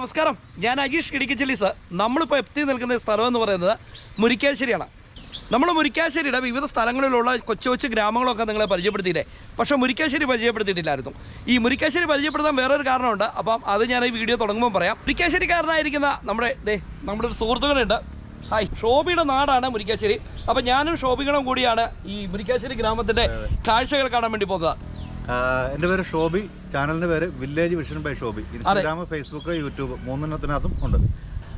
നമസ്കാരം. ഞാൻ അഗീഷ് ഇടുക്കിച്ചില്ലീസ് നമ്മളിപ്പോൾ എത്തി നിൽക്കുന്ന സ്ഥലം എന്ന് പറയുന്നത് മുരിക്കാശ്ശേരിയാണ്. നമ്മൾ മുരിക്കാശ്ശേരിയുടെ വിവിധ സ്ഥലങ്ങളിലുള്ള കൊച്ചു കൊച്ചു ഗ്രാമങ്ങളൊക്കെ നിങ്ങളെ പരിചയപ്പെടുത്തിയില്ലേ? പക്ഷേ മുരിക്കാശ്ശേരി പരിചയപ്പെടുത്തിയിട്ടില്ലായിരുന്നു. ഈ മുരിക്കാശ്ശേരി പരിചയപ്പെടുത്താൻ വേറൊരു കാരണമുണ്ട്. അപ്പം അത് ഞാൻ ഈ വീഡിയോ തുടങ്ങുമ്പോൾ പറയാം. മുരിക്കാശ്ശേരിക്കാരനായിരിക്കുന്ന നമ്മുടെ ദേ നമ്മുടെ ഒരു സുഹൃത്തുക്കളുണ്ട്. ഹായ്. ഷോബിയുടെ നാടാണ് മുരിക്കാശ്ശേരി. അപ്പം ഞാനും ഷോബികളും കൂടിയാണ് ഈ മുരിക്കാശ്ശേരി ഗ്രാമത്തിന്റെ കാഴ്ചകൾ കാണാൻ വേണ്ടി പോകുന്നത്. എന്റെ പേര് ഷോബി. ചാനലിന്റെ പേര് village vision by Shobi. Instagram Facebook YouTube മൂന്നെണ്ണത്തിനകത്തും ഉണ്ട്.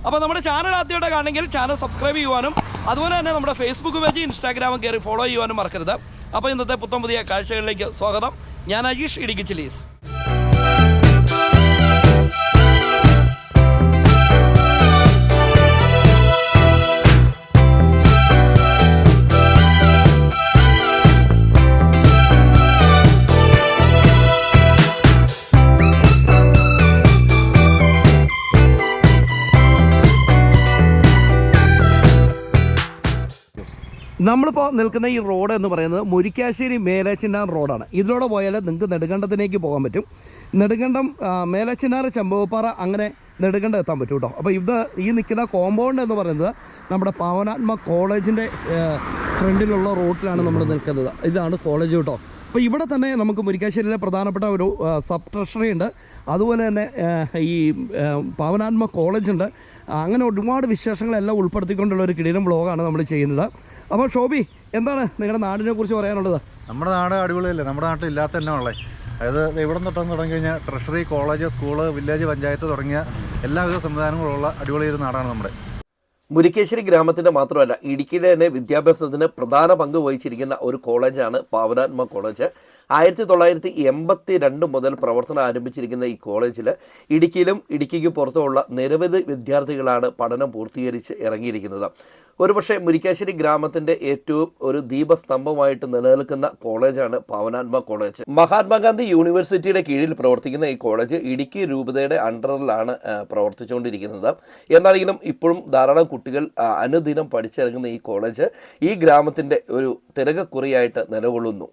അപ്പോൾ നമ്മുടെ ചാനൽ ആദ്യമായിട്ട് കാണണമെങ്കിൽ ചാനൽ സബ്സ്ക്രൈബ് ചെയ്യുവാനും അതുപോലെ തന്നെ നമ്മുടെ ഫേസ്ബുക്ക് പേജ് ഇൻസ്റ്റാഗ്രാമും കയറി ഫോളോ ചെയ്യുവാനും മറക്കരുത്. അപ്പോൾ ഇന്നത്തെ പുത്തൻ പുതിയ കാഴ്ചകളിലേക്ക് സ്വാഗതം. ഞാൻ അജീഷ് ഇടുക്കി ചില്ലീസ്. നമ്മളിപ്പോൾ നിൽക്കുന്ന ഈ റോഡ് എന്ന് പറയുന്നത് മുരിക്കാശ്ശേരി മേലച്ചിന്നാർ റോഡാണ്. ഇതിലൂടെ പോയാൽ നിങ്ങൾക്ക് നെടുങ്കണ്ടത്തിലേക്ക് പോകാൻ പറ്റും. നെടുങ്കണ്ടം മേലച്ചിന്നാർ ചെമ്പകപ്പാറ അങ്ങനെ നെടുങ്കണ്ടം എത്താൻ പറ്റും കേട്ടോ. അപ്പോൾ ഇത് ഈ നിൽക്കുന്ന കോമ്പൗണ്ട് എന്ന് പറയുന്നത് നമ്മുടെ പവനാത്മ കോളേജിന്റെ ഫ്രണ്ടിലുള്ള റോട്ടിലാണ് നമ്മൾ നിൽക്കുന്നത്. ഇതാണ് കോളേജ് കേട്ടോ. അപ്പോൾ ഇവിടെ തന്നെ നമുക്ക് മുരിക്കാശ്ശേരിയിലെ പ്രധാനപ്പെട്ട ഒരു സബ് ട്രഷറി ഉണ്ട്. അതുപോലെ തന്നെ ഈ പവനാത്മ കോളേജുണ്ട് അങ്ങനെ ഒരുപാട് വിശേഷങ്ങളെല്ലാം ഉൾപ്പെടുത്തിക്കൊണ്ടുള്ള ഒരു കിടീരം ബ്ലോഗാണ് നമ്മൾ ചെയ്യുന്നത്. അപ്പോൾ ഷോബി എന്താണ് നിങ്ങളുടെ നാടിനെ കുറിച്ച് പറയാനുള്ളത്? നമ്മുടെ നാട് അടിപൊളിയല്ലേ? നമ്മുടെ നാട്ടിൽ ഇല്ലാത്ത തന്നെ ഉള്ളത് അതായത് ഇവിടെ തൊട്ടെന്ന് തുടങ്ങി കഴിഞ്ഞാൽ treasury college school village panchayat തുടങ്ങിയ എല്ലാവിധ സംവിധാനങ്ങളുള്ള അടിപൊളി ഒരു നാടാണ് നമ്മുടെ. മുരിക്കേശ്വരി ഗ്രാമത്തിന്റെ മാത്രമല്ല ഇടുക്കിയിലെ തന്നെ വിദ്യാഭ്യാസത്തിന് പ്രധാന പങ്ക് വഹിച്ചിരിക്കുന്ന ഒരു കോളേജാണ് പാവനാത്മ കോളേജ്. ആയിരത്തി തൊള്ളായിരത്തി എൺപത്തി രണ്ട് മുതൽ പ്രവർത്തനം ആരംഭിച്ചിരിക്കുന്ന ഈ കോളേജിൽ ഇടുക്കിയിലും ഇടുക്കിക്ക് പുറത്തുമുള്ള നിരവധി വിദ്യാർത്ഥികളാണ് പഠനം പൂർത്തീകരിച്ച് ഇറങ്ങിയിരിക്കുന്നത്. ഒരുപക്ഷെ മുരിക്കാശ്ശേരി ഗ്രാമത്തിന്റെ ഏറ്റവും ഒരു ദീപസ്തംഭമായിട്ട് നിലനിൽക്കുന്ന കോളേജാണ് പവനാത്മ കോളേജ്. മഹാത്മാഗാന്ധി യൂണിവേഴ്സിറ്റിയുടെ കീഴിൽ പ്രവർത്തിക്കുന്ന ഈ കോളേജ് ഇടുക്കി രൂപതയുടെ അണ്ടറിലാണ് പ്രവർത്തിച്ചുകൊണ്ടിരിക്കുന്നത്. എന്നാണെങ്കിലും ഇപ്പോഴും ധാരാളം കുട്ടികൾ അനുദിനം പഠിച്ചിറങ്ങുന്ന ഈ കോളേജ് ഈ ഗ്രാമത്തിന്റെ ഒരു തിരകക്കുറിയായിട്ട് നിലകൊള്ളുന്നു.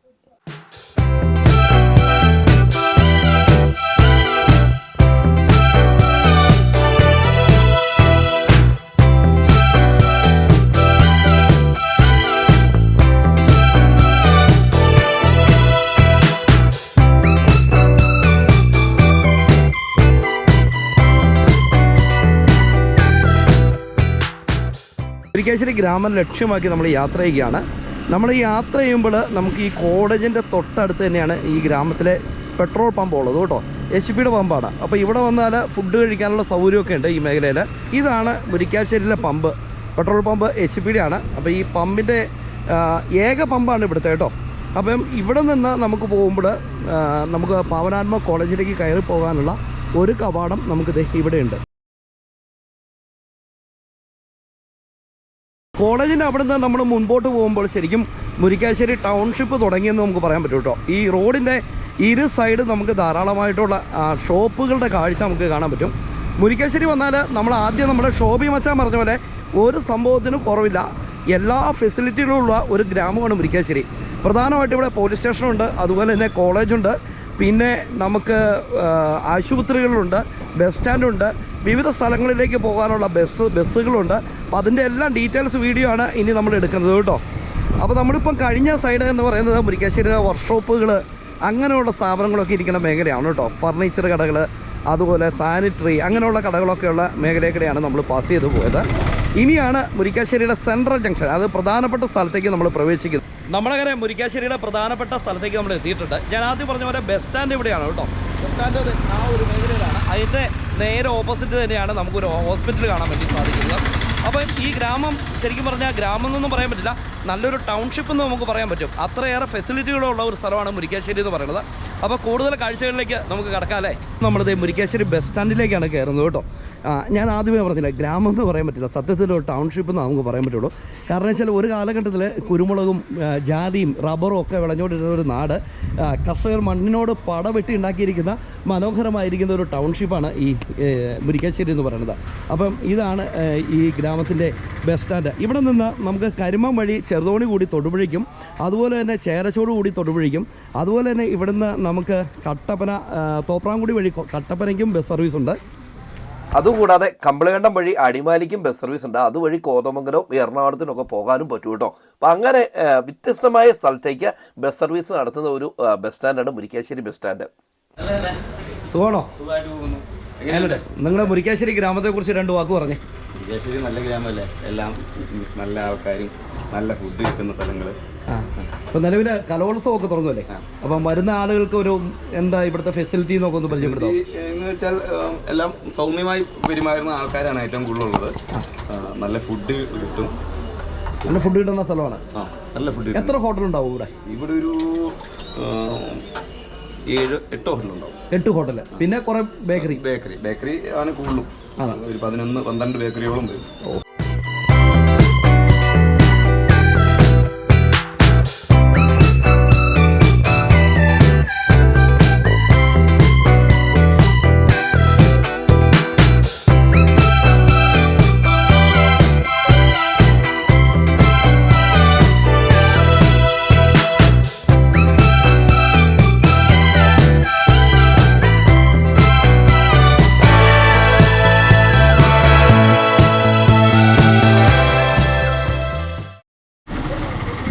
മുരിക്കാശ്ശേരി ഗ്രാമം ലക്ഷ്യമാക്കി നമ്മൾ യാത്ര ചെയ്യുകയാണ്. നമ്മൾ യാത്ര ചെയ്യുമ്പോൾ നമുക്ക് ഈ കോളേജിന്റെ തൊട്ടടുത്ത് തന്നെയാണ് ഈ ഗ്രാമത്തിലെ പെട്രോൾ പമ്പ് ഉള്ളത് കേട്ടോ. എച്ച് പിയുടെ പമ്പാണ്. അപ്പോൾ ഇവിടെ വന്നാൽ ഫുഡ് കഴിക്കാനുള്ള സൗകര്യമൊക്കെ ഉണ്ട് ഈ മേഖലയിൽ. ഇതാണ് മുരിക്കാശ്ശേരിയിലെ പമ്പ്. പെട്രോൾ പമ്പ് എച്ച് പിയുടെ ആണ്. അപ്പോൾ ഈ പമ്പിന്റെ ഏക പമ്പാണ് ഇവിടുത്തെ കേട്ടോ. അപ്പം ഇവിടെ നിന്ന് നമുക്ക് പോകുമ്പോൾ നമുക്ക് പാവനാത്മ കോളേജിലേക്ക് കയറി പോകാനുള്ള ഒരു കവാടം നമുക്ക് ഇവിടെയുണ്ട്. കോളേജിന്റെ അവിടെ നിന്ന് നമ്മൾ മുൻപോട്ട് പോകുമ്പോൾ ശരിക്കും മുരിക്കാശ്ശേരി ടൗൺഷിപ്പ് തുടങ്ങിയെന്ന് നമുക്ക് പറയാൻ പറ്റും കേട്ടോ. ഈ റോഡിന്റെ ഇരു സൈഡ് നമുക്ക് ധാരാളമായിട്ടുള്ള ഷോപ്പുകളുടെ കാഴ്ച നമുക്ക് കാണാൻ പറ്റും. മുരിക്കാശ്ശേരി വന്നാൽ നമ്മൾ ആദ്യം നമ്മുടെ ഷോബി മച്ചാൻ പറഞ്ഞ പോലെ ഒരു സംഭവത്തിനും കുറവില്ല. എല്ലാ ഫെസിലിറ്റികളുമുള്ള ഒരു ഗ്രാമമാണ് മുരിക്കാശ്ശേരി. പ്രധാനമായിട്ട് ഇവിടെ പോലീസ് സ്റ്റേഷനുണ്ട് അതുപോലെ തന്നെ കോളേജുണ്ട് പിന്നെ നമുക്ക് ആശുപത്രികളുണ്ട് ബസ് സ്റ്റാൻഡുണ്ട് വിവിധ സ്ഥലങ്ങളിലേക്ക് പോകാനുള്ള ബസ് ബസ്സുകളുണ്ട്. അപ്പോൾ അതിന്റെ എല്ലാം ഡീറ്റെയിൽസ് വീഡിയോ ആണ് ഇനി നമ്മൾ എടുക്കുന്നത് കേട്ടോ. അപ്പോൾ നമ്മളിപ്പം കഴിഞ്ഞ സൈഡ് എന്ന് പറയുന്നത് മുരിക്കാശ്ശേരിയിലെ വർക്ക്ഷോപ്പുകൾ അങ്ങനെയുള്ള സ്ഥാപനങ്ങളൊക്കെ ഇരിക്കുന്ന മേഖലയാണ് കേട്ടോ. ഫർണിച്ചർ കടകൾ അതുപോലെ സാനിറ്ററി അങ്ങനെയുള്ള കടകളൊക്കെയുള്ള മേഖലയിലൂടെയാണ് നമ്മൾ പാസ് ചെയ്ത് പോയത്. ഇനിയാണ് മുരിക്കാശ്ശേരിയുടെ സെൻട്രൽ ജംഗ്ഷൻ അത് പ്രധാനപ്പെട്ട സ്ഥലത്തേക്ക് നമ്മൾ പ്രവേശിക്കുന്നത്. നമ്മളങ്ങനെ മുരിക്കാശ്ശേരിയുടെ പ്രധാനപ്പെട്ട സ്ഥലത്തേക്ക് നമ്മൾ എത്തിയിട്ടുണ്ട്. ഞാൻ ആദ്യം പറഞ്ഞ പോലെ ബസ് സ്റ്റാൻഡ് ഇവിടെയാണ് കേട്ടോ. ബസ് സ്റ്റാൻഡ് ആ ഒരു മേഖലയിലാണ്. അതിന്റെ നേരെ ഓപ്പോസിറ്റ് തന്നെയാണ് നമുക്കൊരു ഹോസ്പിറ്റൽ കാണാൻ വേണ്ടി സാധിക്കുന്നത്. അപ്പം ഈ ഗ്രാമം ശരിക്കും പറഞ്ഞാൽ ഗ്രാമം എന്നൊന്നും പറയാൻ പറ്റില്ല. നല്ലൊരു ടൗൺഷിപ്പ് എന്ന് നമുക്ക് പറയാൻ പറ്റും. അത്രയേറെ ഫെസിലിറ്റികളുള്ള ഒരു സ്ഥലമാണ് മുരിക്കാശ്ശേരി എന്ന് പറയുന്നത്. അപ്പോൾ കൂടുതൽ കാഴ്ചകളിലേക്ക് നമുക്ക് കടക്കാമല്ലേ നമ്മളിത് മുരിക്കാശ്ശേരി ബസ് സ്റ്റാൻഡിലേക്കാണ് കയറുന്നത് കേട്ടോ. ഞാൻ ആദ്യമേ പറഞ്ഞില്ല ഗ്രാമം എന്ന് പറയാൻ പറ്റില്ല സത്യത്തിൽ ഒരു ടൗൺഷിപ്പ് എന്ന് നമുക്ക് പറയാൻ പറ്റുള്ളൂ. കാരണം വെച്ചാൽ ഒരു കാലഘട്ടത്തിൽ കുരുമുളകും ജാതിയും റബ്ബറും ഒക്കെ വിളഞ്ഞുകൊണ്ടിരുന്ന ഒരു നാട് കർഷകർ മണ്ണിനോട് പടവെട്ടി ഉണ്ടാക്കിയിരിക്കുന്ന മനോഹരമായിരിക്കുന്ന ഒരു ടൗൺഷിപ്പാണ് ഈ മുരിക്കാശ്ശേരി എന്ന് പറയുന്നത്. അപ്പം ഇതാണ് ഈ ഗ്രാമത്തിന്റെ ബസ് സ്റ്റാൻഡ് ഇവിടെ നിന്ന് നമുക്ക് കരിമം വഴി ചെറുതോണി കൂടി തൊടുപുഴയ്ക്കും അതുപോലെ തന്നെ ചേരച്ചോട് കൂടി തൊടുപുഴയ്ക്കും അതുപോലെ തന്നെ ഇവിടുന്ന് നമുക്ക് കട്ടപ്പന തോപ്രാംകുടി വഴി കട്ടപ്പനയ്ക്കും ബസ് സർവീസ് ഉണ്ട്. അതുകൂടാതെ കമ്പളകണ്ടം വഴി അടിമാലിക്കും ബസ് സർവീസ് ഉണ്ട്. അതുവഴി കോതമംഗലവും എറണാകുളത്തിനൊക്കെ പോകാനും പറ്റും കേട്ടോ. അപ്പം അങ്ങനെ വ്യത്യസ്തമായ സ്ഥലത്തേക്ക് ബസ് സർവീസ് നടത്തുന്ന ഒരു ബസ് സ്റ്റാൻഡാണ് മുരിക്കാശ്ശേരി ബസ് സ്റ്റാൻഡ് സുഖമാണോ നിങ്ങളുടെ മുരിക്കാശ്ശേരി ഗ്രാമത്തെക്കുറിച്ച് രണ്ട് വാക്ക് പറഞ്ഞു. മുരിക്കാശ്ശേരി നല്ല ഗ്രാമമല്ലേ? എല്ലാം നല്ല ആൾക്കാരും നല്ല ഫുഡ് കിട്ടുന്ന സ്ഥലങ്ങൾ ആ. അപ്പം നിലവിൽ കലോത്സവമൊക്കെ തുടങ്ങുമല്ലേ? അപ്പം വരുന്ന ആളുകൾക്ക് ഒരു എന്താ ഇവിടുത്തെ ഫെസിലിറ്റി എന്നൊക്കെ ഒന്ന് പരിചയപ്പെടുത്തും? എന്ന് വെച്ചാൽ എല്ലാം സൗമ്യമായി പെരുമാറുന്ന ആൾക്കാരാണ് ഏറ്റവും കൂടുതലുള്ളത്. നല്ല ഫുഡ് കിട്ടും. നല്ല ഫുഡ് കിട്ടുന്ന സ്ഥലമാണ്. നല്ല ഫുഡ് എത്ര ഹോട്ടൽ ഉണ്ടാവും ഇവിടെ? ഇവിടെ ഒരു ഏഴ് എട്ട് ഹോട്ടൽ ഉണ്ടാവും. എട്ട് ഹോട്ടൽ പിന്നെ കുറെ ബേക്കറി ബേക്കറി ബേക്കറി ആണ് കൂടുതലും. ഒരു പതിനൊന്ന് പന്ത്രണ്ട് ബേക്കറിയോളം വരും.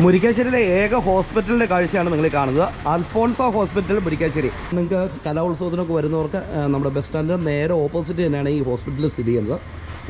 മുരിക്കാശ്ശേരിയിലെ ഏക ഹോസ്പിറ്റലിന്റെ കാഴ്ചയാണ് നിങ്ങൾ കാണുന്നത്. അൽഫോൺസ ഹോസ്പിറ്റൽ മുരിക്കാശ്ശേരി. നിങ്ങൾക്ക് കലോത്സവത്തിനൊക്കെ വരുന്നവർക്ക് നമ്മുടെ ബസ് സ്റ്റാൻഡിന് നേരെ ഓപ്പോസിറ്റ് തന്നെയാണ് ഈ ഹോസ്പിറ്റൽ സ്ഥിതി ചെയ്യുന്നത്.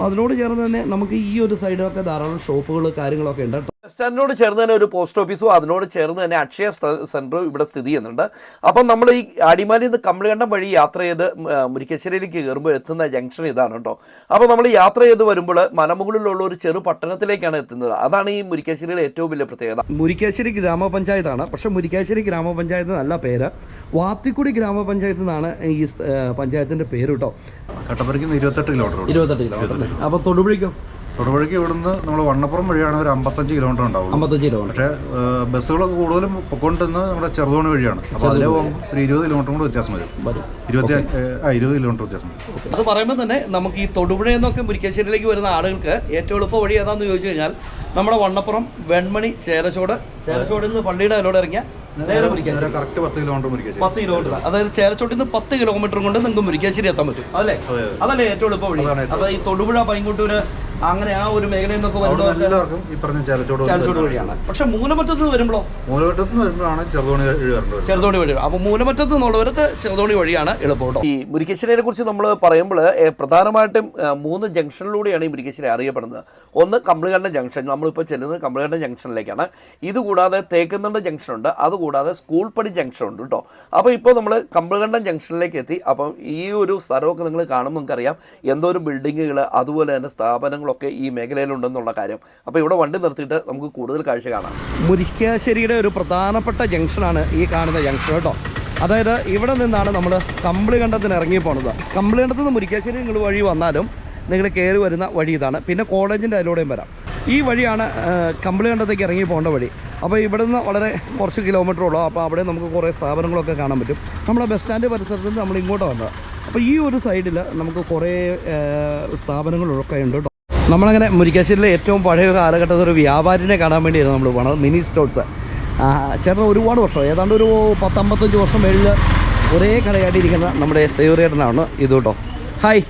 അതിനോട് ചേർന്ന് തന്നെ നമുക്ക് ഈ ഒരു സൈഡിലൊക്കെ ധാരാളം ഷോപ്പുകൾ കാര്യങ്ങളൊക്കെ ഉണ്ട്. സ്റ്റാൻഡിനോട് ചേർന്ന് തന്നെ ഒരു പോസ്റ്റ് ഓഫീസും അതിനോട് ചേർന്ന് തന്നെ അക്ഷയ സെന്ററും സെന്ററും ഇവിടെ സ്ഥിതി ചെയ്യുന്നുണ്ട്. അപ്പം നമ്മൾ ഈ അടിമാലിയിൽ നിന്ന് കമ്പളികണ്ടം വഴി യാത്ര ചെയ്ത് മുരിക്കശ്ശേരിയിലേക്ക് കയറുമ്പോൾ എത്തുന്ന ജംഗ്ഷൻ ഇതാണ് കേട്ടോ. അപ്പോൾ നമ്മൾ യാത്ര ചെയ്ത് വരുമ്പോൾ മലമുകളിലുള്ള ഒരു ചെറു പട്ടണത്തിലേക്കാണ് എത്തുന്നത്. അതാണ് ഈ മുരിക്കശ്ശേരിയുടെ ഏറ്റവും വലിയ പ്രത്യേകത. മുരിക്കാശ്ശേരി ഗ്രാമപഞ്ചായത്താണ്. പക്ഷേ മുരിക്കാശ്ശേരി ഗ്രാമപഞ്ചായത്ത് നല്ല പേര്. വാത്തിക്കുടി ഗ്രാമപഞ്ചായത്ത് നിന്നാണ് ഈ പഞ്ചായത്തിന്റെ പേര് കേട്ടോ. കട്ടപ്പുറയ്ക്ക് ഇരുപത്തെട്ട് കിലോമീറ്റർ ഇരുപത്തെട്ട് കിലോമീറ്റർ. അപ്പോൾ തൊടുപുഴയ്ക്കോ? തൊടുപുഴയ്ക്ക് ഇവിടുന്ന് നമ്മൾ വണ്ണപ്പുറം വഴിയാണ് ഒരു അമ്പത്തഞ്ച് കിലോമീറ്റർ ഉണ്ടാവും അമ്പത്തഞ്ച് കിലോമീറ്റർ പക്ഷേ ബസ്സുകളൊക്കെ കൂടുതലും പൊക്കൊണ്ടിരുന്നത് നമ്മുടെ ചെറുതോണി വഴിയാണ്. അപ്പോൾ അതിലെ പോകുമ്പോൾ ഒരു ഇരുപത് കിലോമീറ്റർ കൂടെ വ്യത്യാസം വരും. ഇരുപത്തി ആ ഇരുപത് കിലോമീറ്റർ വ്യത്യാസം വരും. അത് പറയുമ്പോൾ തന്നെ നമുക്ക് ഈ തൊടുപുഴ എന്നൊക്കെ മുരിക്കാശ്ശേരിയിലേക്ക് വരുന്ന ആളുകൾക്ക് ഏറ്റവും എളുപ്പ വഴി ഏതാന്ന് ചോദിച്ചു കഴിഞ്ഞാൽ നമ്മുടെ വണ്ണപ്പുറം വെൺമണി ചേരച്ചോട്. ചേരച്ചോടിൽ നിന്ന് പള്ളിയുടെ അതിലൂടെ ഇറങ്ങിയ നേരെ മുരിക്കാശ്ശേരി. കറക്റ്റ് പത്ത് കിലോമീറ്റർ പത്ത് കിലോമീറ്റർ അതായത് ചേരച്ചോട്ടിൽ നിന്ന് പത്ത് കിലോമീറ്റർ കൊണ്ട് നിങ്ങൾക്ക് മുരിക്കാശ്ശേരി എത്താൻ പറ്റും. അതല്ലേ അതല്ലേ ഏറ്റവും എളുപ്പ വഴി. അപ്പോൾ അപ്പൊ ഈ തൊടുപുഴ പൈങ്കുട്ടൂര് അങ്ങനെ ആ ഒരു മേഖലയിൽ നിന്നൊക്കെ വരുന്നവർക്ക് എല്ലാവർക്കും ഈ പറഞ്ഞ ചേലച്ചോട് ചേരച്ചോട് വഴിയാണ്. പക്ഷെ മൂലമറ്റത്ത് നിന്ന് വരുമ്പോഴാണ് ചെറുതോണി വഴി വരേണ്ടത് ചെറുതോണി വഴി. അപ്പൊ മൂലമറ്റത്ത് നിന്നുള്ളവർക്ക് ചെറുതോണി വഴിയാണ് എളുപ്പം ഈ മുരിക്കശ്ശേരിയെ കുറിച്ച് നമ്മൾ പറയുമ്പോൾ പ്രധാനമായിട്ടും മൂന്ന് ജംഗ്ഷനിലൂടെയാണ് ഈ മുരിക്കശ്ശേരി അറിയപ്പെടുന്നത്. ഒന്ന് കമ്പിളികണ്ഠ ജംഗ്ഷൻ. നമ്മളിപ്പോൾ ചെല്ലുന്നത് കമ്പിളികണ്ഠ ജംഗ്ഷനിലേക്കാണ്. ഇതുകൂടാതെ തേക്കുന്നണ്ട് ജംഗ്ഷൻ ഉണ്ട് അതുകൂടാതെ സ്കൂൾ പടി ജംഗ്ഷൻ ഉണ്ട് കേട്ടോ. അപ്പോൾ ഇപ്പോൾ നമ്മൾ കമ്പളികണ്ഠം ജംഗ്ഷനിലേക്ക് എത്തി. അപ്പം ഈ ഒരു സ്ഥലമൊക്കെ നിങ്ങൾ കാണുമ്പോൾ നമുക്കറിയാം എന്തോ ഒരു ബിൽഡിങ്ങുകൾ അതുപോലെ തന്നെ സ്ഥാപനങ്ങളൊക്കെ ഈ മേഖലയിലുണ്ടെന്നുള്ള കാര്യം. അപ്പോൾ ഇവിടെ വണ്ടി നിർത്തിയിട്ട് നമുക്ക് കൂടുതൽ കാഴ്ച കാണാം. മുരിക്കാശ്ശേരിയുടെ ഒരു പ്രധാനപ്പെട്ട ജംഗ്ഷനാണ് ഈ കാണുന്ന ജംഗ്ഷൻ കേട്ടോ. അതായത് ഇവിടെ നിന്നാണ് നമ്മൾ കമ്പിളികണ്ടത്തിന് ഇറങ്ങി പോണത്. കമ്പിളികണ്ടത്ത് നിന്ന് മുരിക്കാശ്ശേരി നിങ്ങൾ വഴി വന്നാലും നിങ്ങൾ കയറി വരുന്ന വഴി ഇതാണ്. പിന്നെ കോളേജിന്റെ അതിലൂടെയും വരാം. ഈ വഴിയാണ് കമ്പിളികണ്ടത്തേക്ക് ഇറങ്ങി പോകേണ്ട വഴി. അപ്പോൾ ഇവിടെ നിന്ന് വളരെ കുറച്ച് കിലോമീറ്റർ ഉള്ളൂ. അപ്പോൾ അവിടെ നമുക്ക് കുറേ സ്ഥാപനങ്ങളൊക്കെ കാണാൻ പറ്റും. നമ്മുടെ ബസ് സ്റ്റാൻഡ് പരിസരത്ത് നമ്മൾ ഇങ്ങോട്ട് വന്നത്. അപ്പോൾ ഈ ഒരു സൈഡിൽ നമുക്ക് കുറേ സ്ഥാപനങ്ങളൊക്കെ ഉണ്ട് നമ്മളങ്ങനെ മുരിക്കാശ്ശേരിയിലെ ഏറ്റവും പഴയ കാലഘട്ടത്തിൽ ഒരു വ്യാപാരിനെ കാണാൻ വേണ്ടിയായിരുന്നു നമ്മൾ പോണത് മിനി സ്റ്റോൾസ് ചേട്ടൻ ഒരുപാട് വർഷം ഏതാണ്ട് ഒരു പത്തമ്പത്തഞ്ച് വർഷം മേളിൽ ഒരേ കടയായിട്ടിരിക്കുന്ന നമ്മുടെ സേവറിയേട്ടനാണ് ഇത് കേട്ടോ. ഹായ്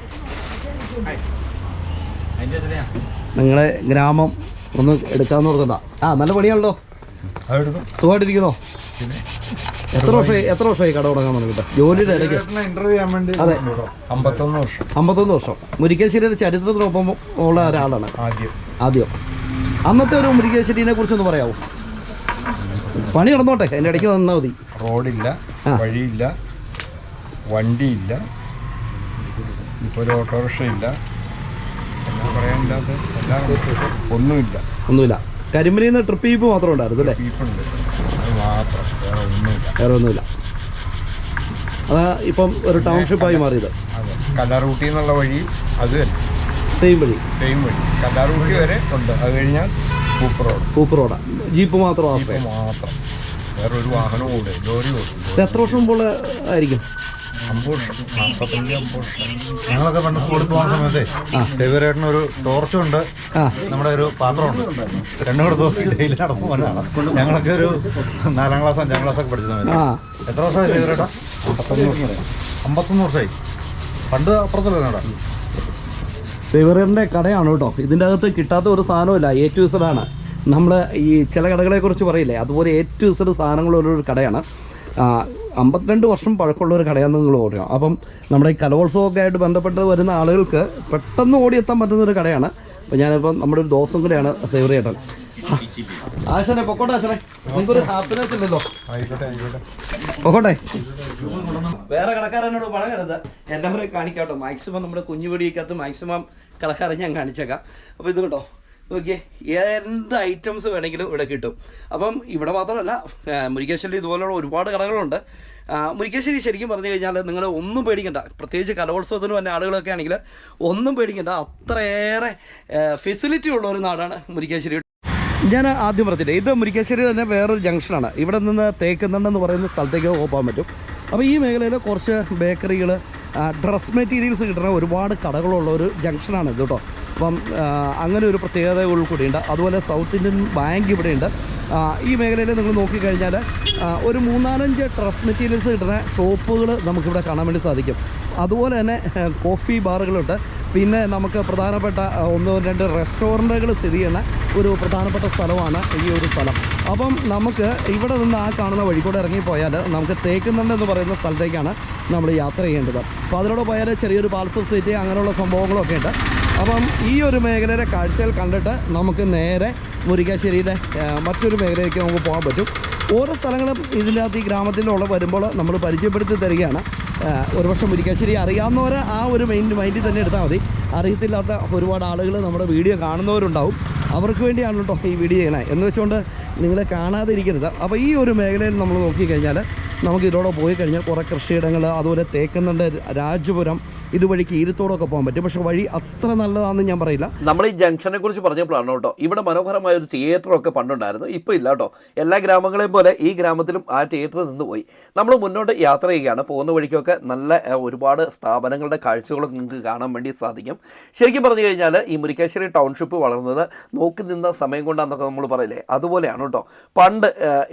നിങ്ങളെ ഗ്രാമം ഒന്ന് എടുക്കാന്ന് ഓർത്തണ്ട ആ നല്ല പണിയാണല്ലോ. സുഖമായിട്ടിരിക്കുന്നോ? എത്ര വർഷമായി എത്ര വർഷമായി കട തുടങ്ങാൻ തുടങ്ങിയിട്ട്? ജോലിയുടെ ഇടയ്ക്ക്. ഇന്റർവ്യൂ ചെയ്യാൻ വേണ്ടി അതെ. അമ്പത്തൊന്ന് വർഷം. അമ്പത്തൊന്ന് വർഷം. മുരിക്കാശ്ശേരിയുടെ ചരിത്രത്തിനൊപ്പം ഉള്ള ഒരാളാണ്. ആദ്യം. ആദ്യം. അന്നത്തെ ഒരു മുരിക്കാശ്ശേരിനെ കുറിച്ചൊന്ന് പറയാമോ പണി നടന്നോട്ടെ. എന്റെ ഇടയ്ക്ക് തന്നാൽ മതി. റോഡില്ല വഴിയില്ല വണ്ടിയില്ല ഇപ്പോൾ ഒരു ഓട്ടോറിക്ഷ ഇല്ല പറയാനില്ലാത്ത എല്ലാം ഒന്നുമില്ല. ഒന്നുമില്ല. കരിമ്പനിയിൽ നിന്ന് ട്രിപ്പ് ജീപ്പ് മാത്രമേ ഉണ്ടായിരുന്നു അല്ലേ ചീപ്പുണ്ട് അത് മാത്രം വേറെ ഒന്നുമില്ല വേറെ ഒന്നുമില്ല അതാ ഇപ്പം ഒരു ടൗൺഷിപ്പായി മാറിയത്. കല്ലാറൂട്ടി എന്നുള്ള വഴി അത് സെയിം വഴി. സെയിം വഴി. കല്ലാറൂട്ടി വരെ ഉണ്ട്. അത് കഴിഞ്ഞാൽ പൂപ്പ് റോഡ്. പൂപ്പ് റോഡാ. ജീപ്പ് മാത്രം മാത്രം. വേറെ ഒരു വാഹനം ലോറി ഓടും. ഇത് എത്ര വർഷം മുമ്പുള്ള ആയിരിക്കും? ഞങ്ങളൊക്കെ പണ്ട് സ്കൂളിൽ പോകുന്ന സമയത്തെ സേവരേട്ടന് ഒരു ടോർച്ചുണ്ട്. നമ്മുടെ ഒരു പാത്രമുണ്ട്. രണ്ടും കൂടെ ദിവസം ഡെയിലി നടന്നു പോകാനാണ്. ഞങ്ങളൊക്കെ ഒരു നാലാം ക്ലാസ് അഞ്ചാം ക്ലാസ് ഒക്കെ പഠിച്ച സമയത്ത്. ആ. എത്ര വർഷമായി സേവരേട്ടാ അമ്പത്തൊന്ന് വർഷം. അമ്പത്തൊന്ന് വർഷമായി. പണ്ട് അപ്പുറത്തല്ലേ നട. സെവറിന്റെ കടയാണ് കേട്ടോ. ഇതിന്റെ അകത്ത് കിട്ടാത്ത ഒരു സാധനമില്ല എ ടു ആണ്. നമ്മൾ ഈ ചില കടകളെക്കുറിച്ച് പറയില്ലേ? അതുപോലെ എ ടു ഇസഡ് സാധനങ്ങളുള്ള ഒരു കടയാണ്. അമ്പത്തിരണ്ട് വർഷം പഴക്കമുള്ള ഒരു കടയാണെന്ന് നിങ്ങൾ ഓർക്കുക അപ്പം നമ്മുടെ ഈ കലോത്സവമൊക്കെ ആയിട്ട് ബന്ധപ്പെട്ട് വരുന്ന ആളുകൾക്ക് പെട്ടെന്ന് ഓടിയെത്താൻ പറ്റുന്ന ഒരു കടയാണ്. അപ്പം ഞാനിപ്പം നമ്മുടെ ഒരു ദോസം കൂടെയാണ് സേവർ ചേട്ടൻ ആശനെ പൊക്കോട്ടെ ആശനെ. നിങ്ങൾക്കൊരു ഹാപ്പിനെസ് ഇല്ലല്ലോ. പൊക്കോട്ടെ. വേറെ കടക്കാരനോട് പഴകരുത്. എല്ലാവരെയും കാണിക്കാട്ടോ. മാക്സിമം നമ്മുടെ കുഞ്ഞുപിടിക്കകത്ത് മാക്സിമം കടക്കാരെ ഞാൻ കാണിച്ചേക്കാം. അപ്പോൾ ഇത് കേട്ടോ നോക്കിയേ എന്ത് ഐറ്റംസ് വേണമെങ്കിലും ഇവിടെ കിട്ടും. അപ്പം ഇവിടെ മാത്രമല്ല മുരിക്കാശ്ശേരി ഇതുപോലുള്ള ഒരുപാട് കടകളുണ്ട്. മുരിക്കാശ്ശേരി ശരിക്കും പറഞ്ഞു കഴിഞ്ഞാൽ നിങ്ങൾ ഒന്നും പേടിക്കണ്ട. പ്രത്യേകിച്ച് കലോത്സവത്തിന് വന്ന ആളുകളൊക്കെ ആണെങ്കിൽ ഒന്നും പേടിക്കണ്ട. അത്രയേറെ ഫെസിലിറ്റി ഉള്ള ഒരു നാടാണ് മുരിക്കാശ്ശേരി. ഞാൻ ആദ്യം പറഞ്ഞില്ലേ ഇത് മുരിക്കാശ്ശേരി തന്നെ വേറൊരു ജംഗ്ഷനാണ് ഇവിടെ നിന്ന് തേക്കുന്നുണ്ടെന്ന് പറയുന്ന സ്ഥലത്തേക്ക് പോകാൻ പറ്റും. അപ്പോൾ ഈ മേഖലയിൽ കുറച്ച് ബേക്കറികൾ ഡ്രസ് മെറ്റീരിയൽസ് കിട്ടുന്ന ഒരുപാട് കടകളുള്ള ഒരു ജംഗ്ഷനാണ് ഇത് കേട്ടോ. അപ്പം അങ്ങനെ ഒരു പ്രത്യേകതകൾ കൂടിയുണ്ട് അതുപോലെ സൗത്ത് ഇന്ത്യൻ ബാങ്ക് ഇവിടെയുണ്ട്. ഈ മേഖലയിൽ നിങ്ങൾ നോക്കിക്കഴിഞ്ഞാൽ ഒരു മൂന്നാലഞ്ച് ഡ്രസ് മെറ്റീരിയൽസ് കിട്ടുന്ന ഷോപ്പുകൾ നമുക്കിവിടെ കാണാൻ വേണ്ടി സാധിക്കും. അതുപോലെ തന്നെ കോഫി ബാറുകളുണ്ട് പിന്നെ നമുക്ക് പ്രധാനപ്പെട്ട ഒന്ന് രണ്ട് റെസ്റ്റോറന്റുകൾ സ്ഥിതി ചെയ്യുന്ന ഒരു പ്രധാനപ്പെട്ട സ്ഥലമാണ് ഈ ഒരു സ്ഥലം. അപ്പം നമുക്ക് ഇവിടെ നിന്ന് ആ കാണുന്ന വഴിക്കൂടെ കൂടെ ഇറങ്ങിപ്പോയാൽ നമുക്ക് തേക്കുന്നുണ്ട് എന്ന് പറയുന്ന സ്ഥലത്തേക്കാണ് നമ്മൾ യാത്ര ചെയ്യേണ്ടത്. അപ്പോൾ അതിലൂടെ പോയാൽ ചെറിയൊരു പാൽസ് സൊസൈറ്റി അങ്ങനെയുള്ള സംഭവങ്ങളൊക്കെ ഉണ്ട്. അപ്പം ഈ ഒരു മേഖലയുടെ കാഴ്ചകൾ കണ്ടിട്ട് നമുക്ക് നേരെ മുരിക്കാശ്ശേരിയുടെ മറ്റൊരു മേഖലയിലേക്ക് നമുക്ക് പോകാൻ പറ്റും. ഓരോ സ്ഥലങ്ങളും ഇതിനകത്ത് ഈ ഗ്രാമത്തിലുള്ള വരുമ്പോൾ നമ്മൾ പരിചയപ്പെടുത്തി തരികയാണ്. ഒരുപക്ഷെ മുരിക്കാശ്ശേരി അറിയാവുന്നവർ ആ ഒരു മൈൻഡ് മൈൻഡിൽ തന്നെ എടുത്താൽ മതി. അറിയത്തില്ലാത്ത ഒരുപാട് ആളുകൾ നമ്മുടെ വീഡിയോ കാണുന്നവരുണ്ടാവും. അവർക്ക് വേണ്ടിയാണ് കേട്ടോ ഈ വീഡിയോ ചെയ്യണേ. എന്ന് വെച്ചുകൊണ്ട് നിങ്ങളെ കാണാതെ ഇരിക്കരുത് അപ്പോൾ ഈ ഒരു മേഖലയിൽ നമ്മൾ നോക്കിക്കഴിഞ്ഞാൽ നമുക്ക് ഇതിലൂടെ പോയി കഴിഞ്ഞാൽ കുറേ കൃഷിയിടങ്ങൾ അതുപോലെ തേക്കുന്നുണ്ട് രാജപുരം ഇതുവഴി ഈരത്തോടൊക്കെ പോകാൻ പറ്റും. പക്ഷേ വഴി അത്ര നല്ലതാണെന്ന് ഞാൻ പറയില്ല. നമ്മൾ ഈ ജംഗ്ഷനെ കുറിച്ച് പറഞ്ഞപ്പോഴാണ് കേട്ടോ ഇവിടെ മനോഹരമായ ഒരു തിയേറ്ററൊക്കെ പണ്ടുണ്ടായിരുന്നു ഇപ്പോൾ ഇല്ല കേട്ടോ. എല്ലാ ഗ്രാമങ്ങളെയും പോലെ ഈ ഗ്രാമത്തിലും ആ തിയേറ്റർ നിന്ന് പോയി. നമ്മൾ മുന്നോട്ട് യാത്ര ചെയ്യുകയാണ് പോകുന്ന വഴിക്കൊക്കെ നല്ല ഒരുപാട് സ്ഥാപനങ്ങളുടെ കാഴ്ചകളൊക്കെ നിങ്ങൾക്ക് കാണാൻ വേണ്ടി സാധിക്കും. ശരിക്കും പറഞ്ഞു കഴിഞ്ഞാൽ ഈ മുരിക്കാശ്ശേരി ടൗൺഷിപ്പ് വളർന്നത് നോക്കി നിന്ന സമയം കൊണ്ടാണെന്നൊക്കെ നമ്മൾ പറയില്ലേ? അതുപോലെയാണ് കേട്ടോ. പണ്ട്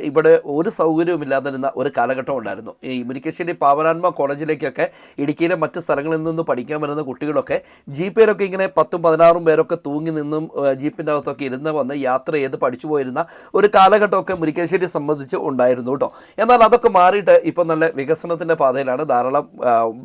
ഇവിടെ ഒരു സൗകര്യവും ഇല്ലാതിരുന്ന ഒരു കാലഘട്ടം ഉണ്ടായിരുന്നു. ഈ മുരിക്കാശ്ശേരി പാവനാത്മ കോളേജിലേക്കൊക്കെ ഇടുക്കിയിലെ മറ്റ് സ്ഥലങ്ങളിൽ നിന്ന് പഠിക്കാൻ വരുന്ന കുട്ടികളൊക്കെ ജീപ്പിലൊക്കെ ഇങ്ങനെ പത്തും പതിനാറും പേരൊക്കെ തൂങ്ങി നിന്നും ജീപ്പിന്റെ അകത്തൊക്കെ ഇരുന്ന് വന്ന് യാത്ര ചെയ്ത് പഠിച്ചു പോയിരുന്ന ഒരു കാലഘട്ടമൊക്കെ മുരിക്കാശ്ശേരി സംബന്ധിച്ച് ഉണ്ടായിരുന്നു കേട്ടോ. എന്നാൽ അതൊക്കെ മാറിയിട്ട് ഇപ്പം നല്ല വികസനത്തിന്റെ പാതയിലാണ് ധാരാളം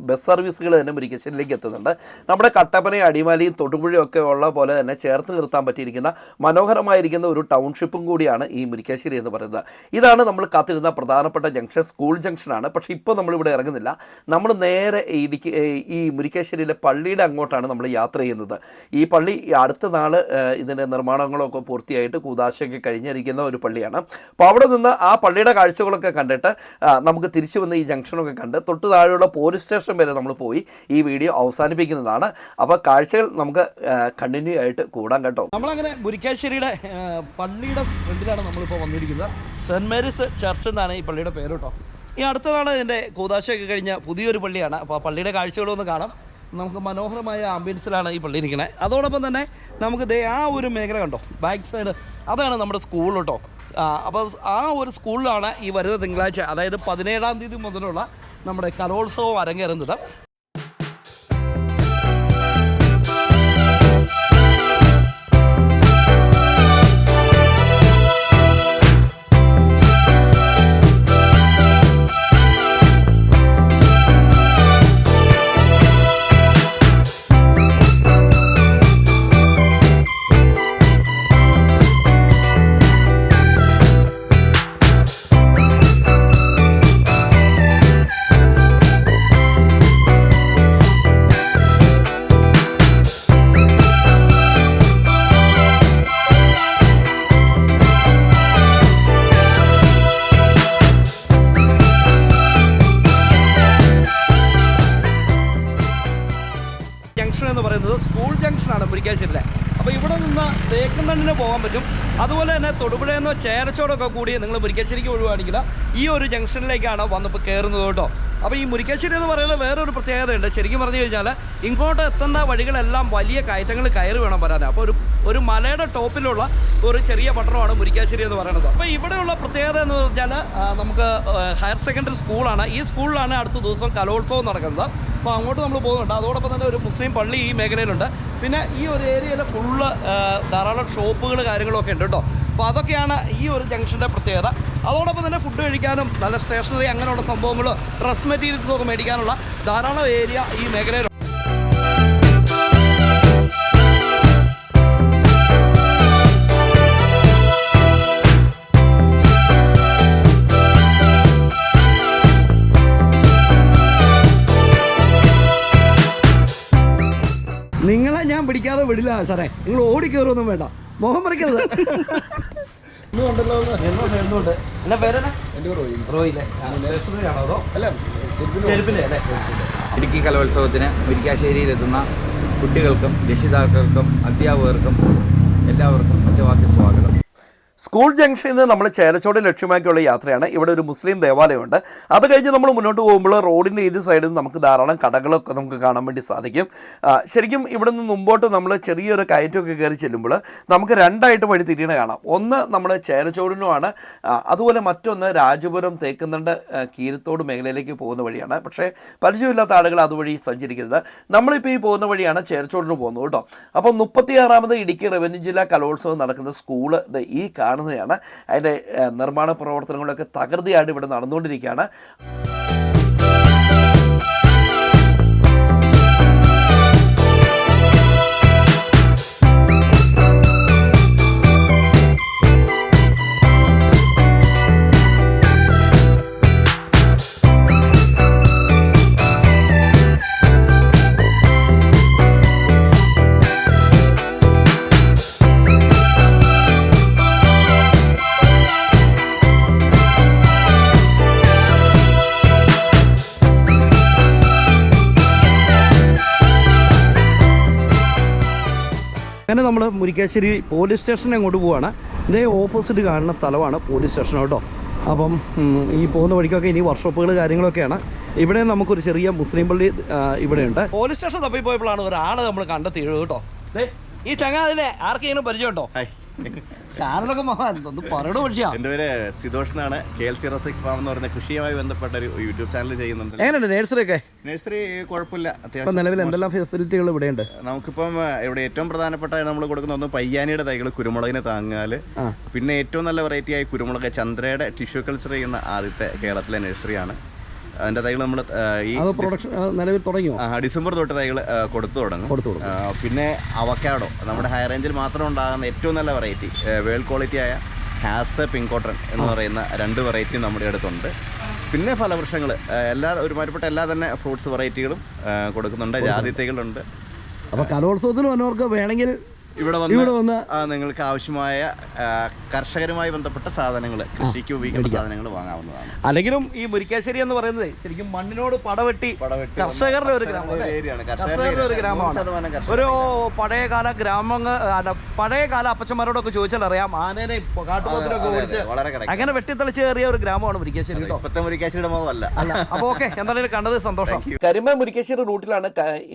ബസ് സർവീസുകൾ തന്നെ മുരിക്കാശ്ശേരിയിലേക്ക് എത്തുന്നുണ്ട്. നമ്മുടെ കട്ടപ്പനയും അടിമാലിയും തൊടുപുഴയും ഒക്കെ ഉള്ള പോലെ തന്നെ ചേർത്ത് നിർത്താൻ പറ്റിയിരിക്കുന്ന മനോഹരമായിരിക്കുന്ന ഒരു ടൗൺഷിപ്പും കൂടിയാണ് ഈ മുരിക്കാശ്ശേരി എന്ന് പറയുന്നത്. ഇതാണ് നമ്മൾ കാത്തിരുന്ന പ്രധാനപ്പെട്ട ജംഗ്ഷൻ സ്കൂൾ ജംഗ്ഷനാണ്. പക്ഷേ ഇപ്പോൾ നമ്മളിവിടെ ഇറങ്ങുന്നില്ല. നമ്മൾ നേരെ ഇടുക്കി ഈ മുരിക്കാശ്ശേരിയിലെ പള്ളിയുടെ അങ്ങോട്ടാണ് നമ്മൾ യാത്ര ചെയ്യുന്നത്. ഈ പള്ളി അടുത്ത നാൾ ഇതിന്റെ നിർമ്മാണങ്ങളൊക്കെ പൂർത്തിയായിട്ട് കൂതാശയൊക്കെ കഴിഞ്ഞിരിക്കുന്ന ഒരു പള്ളിയാണ്. അപ്പോൾ അവിടെ നിന്ന് ആ പള്ളിയുടെ കാഴ്ചകളൊക്കെ കണ്ടിട്ട് നമുക്ക് തിരിച്ചു വന്ന് ഈ ജംഗ്ഷനൊക്കെ കണ്ട് തൊട്ട് താഴെയുള്ള പോലീസ് സ്റ്റേഷൻ വരെ നമ്മൾ പോയി ഈ വീഡിയോ അവസാനിപ്പിക്കുന്നതാണ്. അപ്പോൾ കാഴ്ചകൾ നമുക്ക് കണ്ടിന്യൂ ആയിട്ട് കൂടാൻ കേട്ടോ. നമ്മളങ്ങനെ മുരിക്കാശ്ശേരിയുടെ പള്ളിയുടെ ഫ്രണ്ടിലാണ് നമ്മളിപ്പോൾ വന്നിരിക്കുന്നത്. സെന്റ് മേരീസ് ചർച്ച് എന്നാണ് ഈ പള്ളിയുടെ പേര് കേട്ടോ. ഈ അടുത്തതാണ് ഇതിന്റെ കൂതാശയൊക്കെ കഴിഞ്ഞ പുതിയൊരു പള്ളിയാണ്. അപ്പോൾ ആ പള്ളിയുടെ കാഴ്ചകളൊന്ന് കാണാം. നമുക്ക് മനോഹരമായ ആംബിയൻസിലാണ് ഈ പള്ളി ഇരിക്കുന്നത് അതോടൊപ്പം തന്നെ നമുക്ക് ദേ ആ ഒരു മേഖല കണ്ടോ? ബാക്ക് സൈഡ് അതാണ് നമ്മുടെ സ്കൂൾ കേട്ടോ അപ്പോൾ ആ ഒരു സ്കൂളിലാണ് ഈ വരുന്ന തിങ്കളാഴ്ച അതായത് പതിനേഴാം തീയതി മുതലുള്ള നമ്മുടെ കലോത്സവം അരങ്ങേറുന്നത്. നിന്ന് ചേരച്ചോടൊക്കെ കൂടി നിങ്ങൾ മുരിക്കാശ്ശേരിക്ക് ഒഴിവാണെങ്കിൽ ഈ ഒരു ജംഗ്ഷനിലേക്കാണ് വന്നിപ്പോൾ കയറുന്നത് കേട്ടോ. അപ്പോൾ ഈ മുരിക്കാശ്ശേരി എന്ന് പറയുന്നത് വേറൊരു പ്രത്യേകതയുണ്ട്. ശരിക്കും പറഞ്ഞു കഴിഞ്ഞാൽ ഇങ്ങോട്ട് എത്തുന്ന വഴികളെല്ലാം വലിയ കയറ്റങ്ങൾ കയറി വേണം വരാൻ. അപ്പോൾ ഒരു ഒരു മലയുടെ ടോപ്പിലുള്ള ഒരു ചെറിയ പട്ടണമാണ് മുരിക്കാശ്ശേരി എന്ന് പറയുന്നത്. അപ്പോൾ ഇവിടെയുള്ള പ്രത്യേകത എന്ന് പറഞ്ഞാൽ നമുക്ക് ഹയർ സെക്കൻഡറി സ്കൂളാണ്. ഈ സ്കൂളിലാണ് അടുത്ത ദിവസം കലോത്സവം നടക്കുന്നത്. അപ്പോൾ അങ്ങോട്ട് നമ്മൾ പോകുന്നുണ്ട്. അതോടൊപ്പം തന്നെ ഒരു മുസ്ലിം പള്ളി ഈ മേഖലയിലുണ്ട്. പിന്നെ ഈ ഒരു ഏരിയയിൽ ഫുള്ള് ധാരാളം ഷോപ്പുകൾ കാര്യങ്ങളൊക്കെ ഉണ്ട് കേട്ടോ. അപ്പോൾ അതൊക്കെയാണ് ഈ ഒരു ജംഗ്ഷന്റെ പ്രത്യേകത. അതോടൊപ്പം തന്നെ ഫുഡ് കഴിക്കാനും നല്ല സ്റ്റേഷനറി അങ്ങനെയുള്ള സംഭവങ്ങൾ ഡ്രസ് മെറ്റീരിയൽസും ഒക്കെ മേടിക്കാനുള്ള ധാരാളം ഏരിയ ഈ മേഖലയിലുണ്ട്. നിങ്ങളെ ഞാൻ പിടിക്കാതെ വിടില്ല സാറേ. നിങ്ങൾ ഓടിക്കയറൊന്നും വേണ്ട. മോഹം പറിക്കരുത് എന്തുകൊണ്ട് എന്നാ പേരെന്നാ? റോയിലെ. സ്റ്റേഷനറിയാണോ അതോ? അല്ല ചെരുപ്പിലെ അല്ലേ? ഇടുക്കി കലോത്സവത്തിന് മുരിക്കാശ്ശേരിയിലെത്തുന്ന കുട്ടികൾക്കും രക്ഷിതാക്കൾക്കും അധ്യാപകർക്കും എല്ലാവർക്കും ഒറ്റവാക്കി സ്വാഗതം. സ്കൂൾ ജംഗ്ഷനിൽ നിന്ന് നമ്മൾ ചേരച്ചോട് ലക്ഷ്യമാക്കിയുള്ള യാത്രയാണ്. ഇവിടെ ഒരു മുസ്ലിം ദേവാലയമുണ്ട്. അത് കഴിഞ്ഞ് നമ്മൾ മുന്നോട്ട് പോകുമ്പോൾ റോഡിന്റെ ഏത് സൈഡിൽ നമുക്ക് ധാരാളം കടകളൊക്കെ നമുക്ക് കാണാൻ വേണ്ടി സാധിക്കും. ശരിക്കും ഇവിടെ നിന്ന് മുമ്പോട്ട് നമ്മൾ ചെറിയൊരു കയറ്റമൊക്കെ കയറി ചെല്ലുമ്പോൾ നമുക്ക് രണ്ടായിട്ട് വഴി തിരിയണ കാണാം. ഒന്ന് നമ്മൾ ചേരച്ചോടിനുമാണ്. അതുപോലെ മറ്റൊന്ന് രാജപുരം തേക്കുന്നണ്ട് കീരത്തോട് മേഖലയിലേക്ക് പോകുന്ന വഴിയാണ്. പക്ഷേ പരിചയമില്ലാത്ത ആളുകൾ അതുവഴി സഞ്ചരിക്കുന്നത് നമ്മളിപ്പോൾ ഈ പോകുന്ന വഴിയാണ് ചേരച്ചോടിന് പോകുന്നത് കേട്ടോ. അപ്പോൾ മുപ്പത്തിയാറാമത് ഇടുക്കി റവന്യൂ ജില്ലാ കലോത്സവം നടക്കുന്ന സ്കൂൾ ഈ ഈ കാണുന്നതാണ്. അതിന്റെ നിർമ്മാണ പ്രവർത്തനങ്ങളൊക്കെ തകൃതിയായിട്ട് ഇവിടെ നടന്നുകൊണ്ടിരിക്കുകയാണ്. നമ്മൾ മുരിക്കാശ്ശേരി പോലീസ് സ്റ്റേഷനെ അങ്ങോട്ട് പോവാണ്. ഇതേ ഓപ്പോസിറ്റ് കാണുന്ന സ്ഥലമാണ് പോലീസ് സ്റ്റേഷൻ കേട്ടോ. അപ്പം ഈ പോകുന്ന വഴിക്കൊക്കെ ഇനി വർക്ക്ഷോപ്പുകൾ കാര്യങ്ങളൊക്കെയാണ്. ഇവിടെ നമുക്കൊരു ചെറിയ മുസ്ലിം പള്ളി ഇവിടെയുണ്ട്. പോലീസ് സ്റ്റേഷൻ തപ്പി പോയപ്പോഴാണ് ഒരാളെ നമ്മൾ കണ്ടെത്തിയത് കേട്ടോ. ഈ ചങ്ങാതിനെ ആർക്കെങ്കിലും പരിചയമുണ്ടോ? ചാനലൊക്കെ മഹാൻ ഒന്ന് പറയണോ പക്ഷിയാ എന്റെ പേര് സിതോഷ് എന്നാണ് K L zero six farm എന്ന് പറയുന്ന കൃഷിയുമായി ബന്ധപ്പെട്ട ഒരു യൂട്യൂബ് ചാനൽ ചെയ്യുന്നുണ്ട്. എങ്ങനെയുണ്ട് നേഴ്സറി ഒക്കെ നഴ്സറി കുഴപ്പമില്ല. ഇപ്പം അത്യാവശ്യം നിലവിൽ എന്തെല്ലാം ഫെസിലിറ്റികൾ ഇവിടെയുണ്ട്? നമുക്കിപ്പം ഇവിടെ ഏറ്റവും പ്രധാനപ്പെട്ട നമ്മൾ കൊടുക്കുന്ന ഒന്ന് പയ്യാനിയുടെ തൈകൾ കുരുമുളകിന് താങ്ങാൽ പിന്നെ ഏറ്റവും നല്ല വെറൈറ്റി ആയി കുരുമുളക് ചന്ദ്രയുടെ ടിഷ്യൂ കൾച്ചർ ചെയ്യുന്ന ആദ്യത്തെ കേരളത്തിലെ നഴ്സറിയാണ്. അതിന്റെ തൈകൾ നമ്മൾ ഈ പ്രൊഡക്ഷൻ നിലവിൽ തുടങ്ങി ഡിസംബർ തൊട്ട് തൈകൾ കൊടുത്തു തുടങ്ങും. കൊടുത്തു തുടങ്ങും. പിന്നെ അവക്കാഡോ. നമ്മുടെ ഹൈ റേഞ്ചിൽ മാത്രം ഉണ്ടാകുന്ന ഏറ്റവും നല്ല വെറൈറ്റി വേൾഡ് ക്വാളിറ്റി ആയ ഹാസ് പിങ്കോട്ടൺ എന്ന് പറയുന്ന രണ്ട് വെറൈറ്റി നമ്മുടെ അടുത്തുണ്ട്. പിന്നെ ഫലവൃക്ഷങ്ങൾ എല്ലാ ഒരുമാതിരിപ്പെട്ട എല്ലാ തന്നെ ഫ്രൂട്ട്സ് വെറൈറ്റികളും കൊടുക്കുന്നുണ്ട്. ജാതി തൈകളുണ്ട് അപ്പോൾ കലോത്സവത്തിന് വന്നവർക്ക് വേണമെങ്കിൽ ഇവിടെ ഇവിടെ വന്ന് നിങ്ങൾക്ക് ആവശ്യമായ കർഷകരുമായി ബന്ധപ്പെട്ട സാധനങ്ങൾ കൃഷിക്ക് ഉപയോഗിക്കുന്ന സാധനങ്ങൾ വാങ്ങാവുന്നതാണ്. അല്ലെങ്കിലും ഈ മുരിക്കാശ്ശേരി എന്ന് പറയുന്നത് ശരിക്കും മണ്ണിനോട് പടവെട്ടി കർഷകരുടെ ഒരു. കർഷകരുടെ. ഗ്രാമമാണ്. ഒരു പഴയകാല ഗ്രാമങ്ങൾ അല്ല, പഴയകാല അപ്പച്ചന്മാരോടൊക്കെ ചോദിച്ചാൽ അറിയാം ആനേനെ കാട്ടുപോത്തിനൊക്കെ ഓടിച്ച്. അങ്ങനെ വെട്ടിത്തെളിച്ച് കയറിയ ഒരു ഗ്രാമമാണ് മുരിക്കാശ്ശേരി അപ്പൊ മുരിക്കാശ്ശേരിയുടെ മോതല്ല അപ്പോൾ ഓക്കെ എന്തായാലും കണ്ടത് സന്തോഷം. കരിമ മുരിക്കാശ്ശേരി റൂട്ടിലാണ്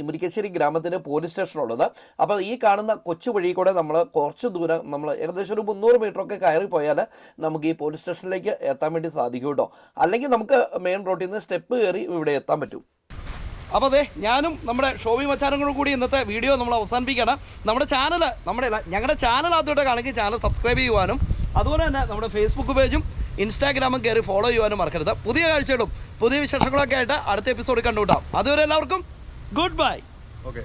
മുരിക്കശ്ശേരി ഗ്രാമത്തിന് പോലീസ് സ്റ്റേഷൻ ഉള്ളത് അപ്പോൾ ഈ കാണുന്ന കൊച്ചു വഴി കൂടെ നമ്മൾ കുറച്ച് ദൂരം നമ്മൾ ഏകദേശം ഒരു മുന്നൂറ് മീറ്റർ ഒക്കെ കയറി പോയാൽ നമുക്ക് ഈ പോലീസ് സ്റ്റേഷനിലേക്ക് എത്താൻ വേണ്ടി സാധിക്കും കേട്ടോ അല്ലെങ്കിൽ നമുക്ക് മെയിൻ റോഡിൽ നിന്ന് സ്റ്റെപ്പ് കയറി ഇവിടെ എത്താൻ പറ്റും. അപ്പോൾ അതെ ഞാനും നമ്മുടെ ഷോബി മച്ചാരങ്ങളും കൂടി ഇന്നത്തെ വീഡിയോ നമ്മൾ അവസാനിപ്പിക്കുകയാണ് നമ്മുടെ ചാനൽ നമ്മുടെ ഞങ്ങളുടെ ചാനൽ ആദ്യമായിട്ട് കാണെങ്കിൽ ചാനൽ സബ്സ്ക്രൈബ് ചെയ്യുവാനും അതുപോലെ തന്നെ നമ്മുടെ ഫേസ്ബുക്ക് പേജും ഇൻസ്റ്റാഗ്രാമും കയറി ഫോളോ ചെയ്യുവാനും മറക്കരുത്. പുതിയ കാഴ്ചകളും പുതിയ വിശേഷങ്ങളൊക്കെ ആയിട്ട് അടുത്ത എപ്പിസോഡ് കണ്ടുകൂട്ടാം അതുവരെ എല്ലാവർക്കും ഗുഡ് ബൈ ഓക്കെ